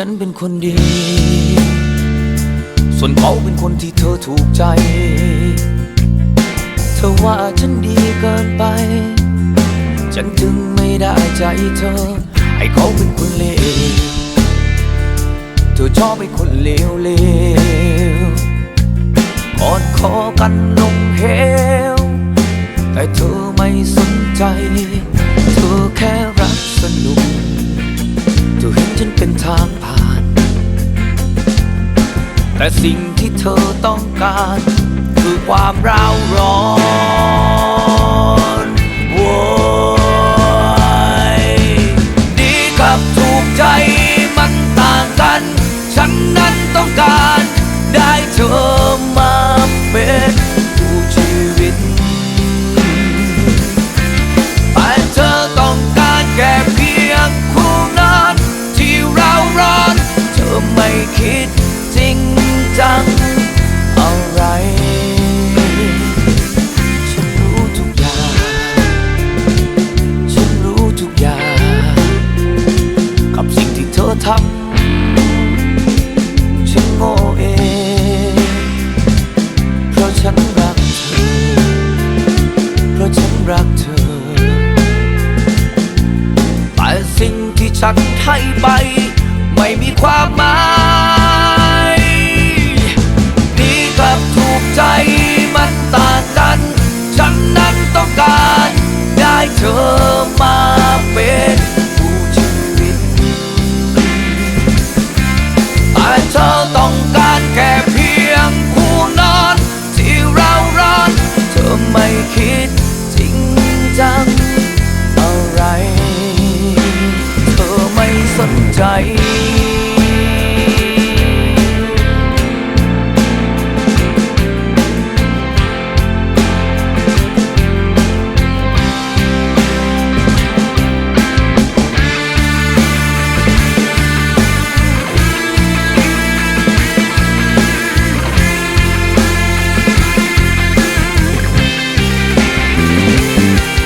ฉันเป็นคนดี ส่วนเขาเป็นคนที่เธอถูกใจ เธอว่าฉันดีเกินไป ฉันจึงไม่ได้ใจเธอ ให้เขาเป็นคนเลว เธอชอบเป็นคนเลวเลว เธอเห็นฉันเป็นทางผ่าน แต่สิ่งที่เธอต้องการ คือความร้าวร้อนโวยดีกับถูกใจมันต่างกัน ฉันนั้นต้องการได้เธอมาเป็น งที่เธอทำฉันโง่เอง เพราะฉันรักเธอ เพราะฉันรักเธอ แต่สิ่งที่ฉันให้ไป ไม่มีความหมาย ใจ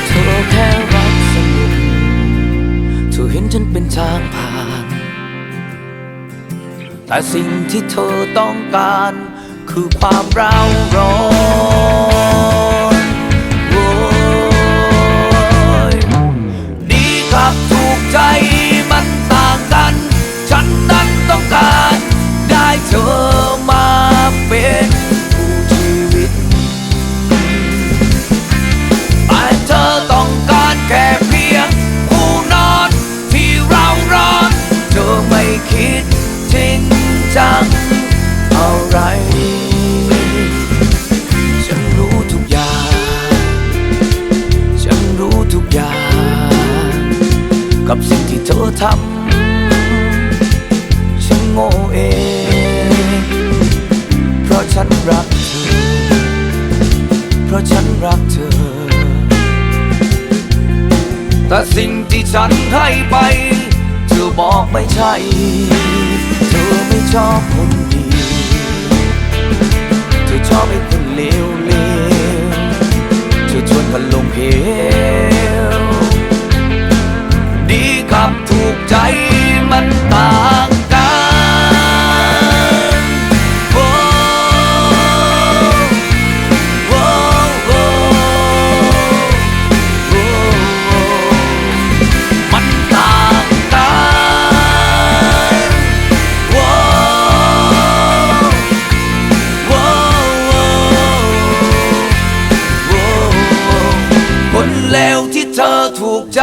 เธอแค่รักสนุกเธอเห็นฉันเป็นทางผ่าน แต่สิ่งที่เธอต้องการ คือความร้าวร้อน ทำฉันโง่เอง เพราะฉันรักเธอ เพราะฉันรักเธอ แต่สิ่งที่ฉันให้ไป เธอบอกไม่ใช่ เธอไม่ชอบคนดี เธอชอบไอ้ ใจมันต่างกันโอ้โอ้โอ้โอ้มันต่างกันว้าวว้าวว้าวคนเลวที่เธอถูกใจ